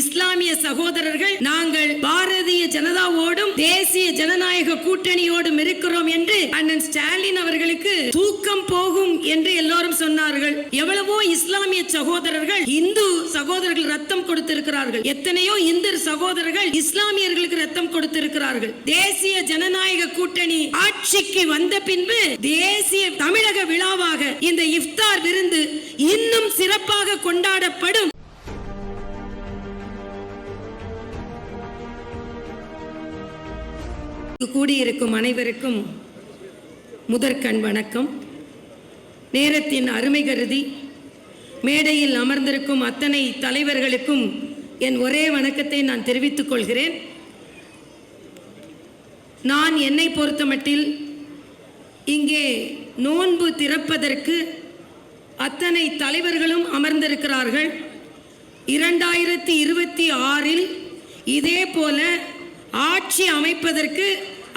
இஸ்லாமிய சகோதரர்கள் நாங்கள் பாரதிய ஜனதாவோடும் தேசிய ஜனநாயக கூட்டணியோடும் இருக்கிறோம் என்று அண்ணன் ஸ்டாலின் அவர்களுக்கு தூக்கம் போகும் என்று எல்லோரும் சொன்னார்கள். எவ்வளவோ இஸ்லாமிய சகோதரர்கள் இந்து சகோதரர்கள் ரத்தம் கொடுத்திருக்கிறார்கள். எத்தனையோ இந்து சகோதரர்கள் இஸ்லாமியர்களுக்கு ரத்தம் கொடுத்திருக்கிறார்கள். தேசிய ஜனநாயக கூட்டணி ஆட்சிக்கு வந்த பின்பு தேசிய தமிழக விழாவாக இந்த இஃப்தார் விருந்து இன்னும் சிறப்பாக கொண்டாடப்படும். கூடியிருக்கும் அனைவருக்கும் முதற்கண் வணக்கம். நேரத்தின் அருமை கருதி மேடையில் அமர்ந்திருக்கும் அத்தனை தலைவர்களுக்கும் என் ஒரே வணக்கத்தை நான் தெரிவித்துக் கொள்கிறேன். நான் என்னை பொறுத்தமட்டில் இங்கே நோன்பு திறப்பதற்கு அத்தனை தலைவர்களும் அமர்ந்திருக்கிறார்கள். இரண்டாயிரத்தி இருபத்தி ஆறில் இதே போல ஆட்சி அமைப்பதற்கு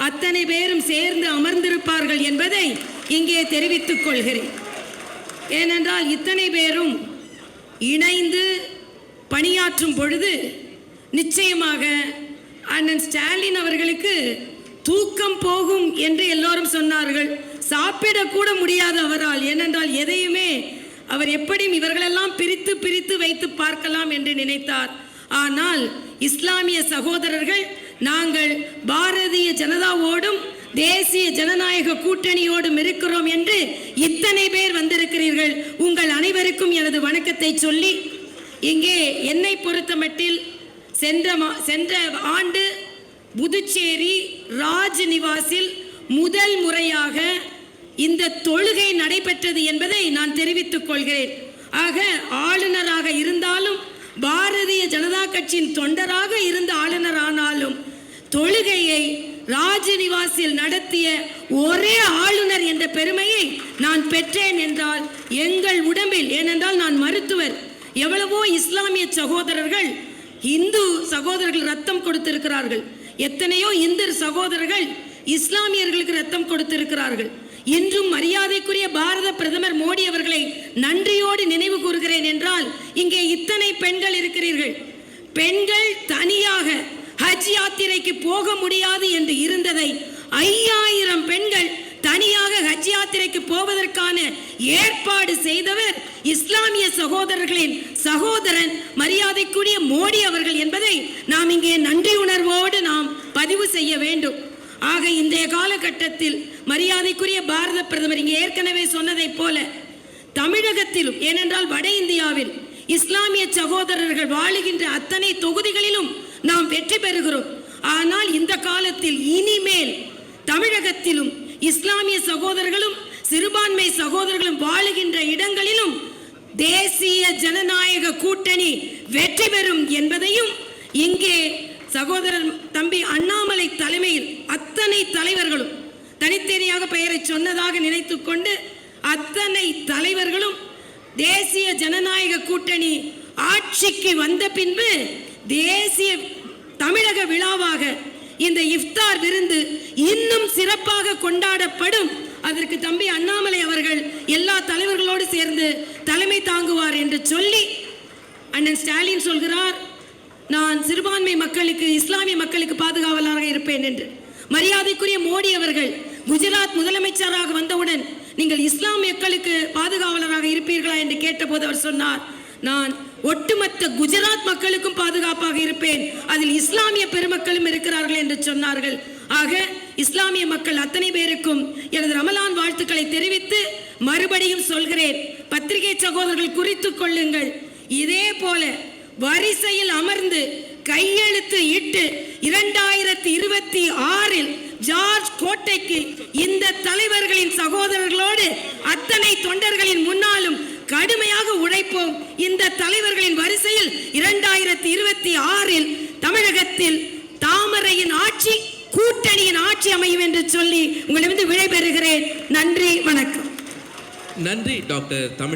அத்தனை பேரும் சேர்ந்து அமர்ந்திருப்பார்கள் என்பதை இங்கே தெரிவித்துக் கொள்கிறேன். ஏனென்றால் இத்தனை பேரும் இணைந்து பணியாற்றும் பொழுது நிச்சயமாக அண்ணன் ஸ்டாலின் அவர்களுக்கு தூக்கம் போகும் என்று எல்லோரும் சொன்னார்கள். சாப்பிடக்கூட முடியாது அவரால். ஏனென்றால் எதையுமே அவர் எப்படியும் இவர்களெல்லாம் பிரித்து பிரித்து வைத்து பார்க்கலாம் என்று நினைத்தார். ஆனால் இஸ்லாமிய சகோதரர்கள் நாங்கள் பாரதிய ஜனதாவோடும் தேசிய ஜனநாயக கூட்டணியோடும் இருக்கிறோம் என்று இத்தனை பேர் வந்திருக்கிறீர்கள். உங்கள் அனைவருக்கும் எனது வணக்கத்தை சொல்லி இங்கே என்னை பொறுத்தமட்டில் சென்ற மா- சென்ற ஆண்டு புதுச்சேரி ராஜ் நிவாசில் முதல் முறையாக இந்த தொழுகை நடைபெற்றது என்பதை நான் தெரிவித்துக் கொள்கிறேன். ஆக ஆளுநராக இருந்தாலும் பாரதிய ஜனதா கட்சியின் தொண்டராக இருந்த ஆளுநர் ஆனாலும் தொழுகையை ராஜநிவாசில் நடத்திய ஒரே ஆளுநர் என்ற பெருமையை நான் பெற்றேன் என்றால் எங்கள் உடம்பில் ஏனென்றால் நான் மருத்துவர். எவ்வளவோ இஸ்லாமிய சகோதரர்கள் இந்து சகோதரர்கள் ரத்தம் கொடுத்திருக்கிறார்கள். எத்தனையோ இந்து சகோதரர்கள் இஸ்லாமியர்களுக்கு ரத்தம் கொடுத்திருக்கிறார்கள். இன்றும் மரியாதைக்குரிய பாரத பிரதமர் மோடி அவர்களை நன்றியோடு நினைவு கூறுகிறேன் என்றால் இங்கே இத்தனை பெண்கள் இருக்கிறீர்கள். பெண்கள் தனியாக ஹஜ் யாத்திரைக்கு போக முடியாது என்று இருந்ததை ஐயாயிரம் பெண்கள் தனியாக ஹஜ் யாத்திரைக்கு போவதற்கான ஏற்பாடு செய்தவர் இஸ்லாமிய சகோதரர்களின் சகோதரன் மரியாதைக்குரிய மோடி அவர்கள் என்பதை நாம் இங்கே நன்றி உணர்வோடு நாம் பதிவு செய்ய வேண்டும். ஆக இன்றைய காலகட்டத்தில் மரியாதைக்குரிய பாரத பிரதமர் இங்கே ஏற்கனவே சொன்னதைப் போல தமிழகத்திலும் ஏனென்றால் வட இந்தியாவில் இஸ்லாமிய சகோதரர்கள் வாழுகின்ற அத்தனை தொகுதிகளிலும் நாம் வெற்றி பெறுகிறோம். ஆனால் இந்த காலத்தில் இனிமேல் தமிழகத்திலும் இஸ்லாமிய சகோதரர்களும் சிறுபான்மை சகோதரர்களும் வாழுகின்ற இடங்களிலும் தேசிய ஜனநாயக கூட்டணி வெற்றி பெறும் என்பதையும் இங்கே சகோதரர் தம்பி அண்ணாமலை தலைமையில் அத்தனை தலைவர்களும் தனித்தனியாக பெயரை சொன்னதாக நினைத்து கொண்டு அத்தனை தலைவர்களும் தேசிய ஜனநாயக கூட்டணி ஆட்சிக்கு வந்த பின்பு தேசிய தமிழக விழாவாக இந்த இஃப்தார் விருந்து இன்னும் சிறப்பாக கொண்டாடப்படும். அதற்கு தம்பி அண்ணாமலை அவர்கள் எல்லா தலைவர்களோடு சேர்ந்து தலைமை தாங்குவார் என்று சொல்லி அண்ணன் ஸ்டாலின் சொல்கிறார். நான் சிறுபான்மை மக்களுக்கு இஸ்லாமிய மக்களுக்கு பாதுகாவலராக இருப்பேன் என்று. மரியாதைக்குரிய மோடி அவர்கள் குஜராத் முதலமைச்சராக வந்தவுடன் நீங்கள் இஸ்லாமிய மக்களுக்கு பாதுகாவலராக இருப்பீர்களா என்று கேட்டபோது அவர் சொன்னார் நான் ஒட்டுமொத்த குஜராத் மக்களுக்கும் பாதுகாப்பாக இருப்பேன். அதில் இஸ்லாமிய பெருமக்களும் இருக்கிறார்கள் என்று சொன்னார்கள். ஆக இஸ்லாமிய மக்கள் அத்தனை பேருக்கும் எனது ரமலான் வாழ்த்துக்களை தெரிவித்து மறுபடியும் சொல்கிறேன். பத்திரிகை சகோதரர்கள் குறித்து கொள்ளுங்கள். இதே போல வரிசையில் அமர்ந்து கையெழுத்து இட்டு இரண்டாயிரத்தி இருபத்தி ஆறில் ஜார்ஜ் கோட்டைக்கு இந்த தலைவர்களின் சகோதரர்களோடு அத்தனை தொண்டர்களின் முன்னாலும் கடுமையாக உழைப்போம். இந்த தலைவர்களின் வரிசையில் இரண்டாயிரத்தி இருபத்தி ஆறில் தமிழகத்தில் தாமரையின் ஆட்சி கூட்டணியின் ஆட்சி அமையும் என்று சொல்லி உங்களிடமிருந்து விடைபெறுகிறேன். நன்றி வணக்கம். நன்றி டாக்டர் தமிழ்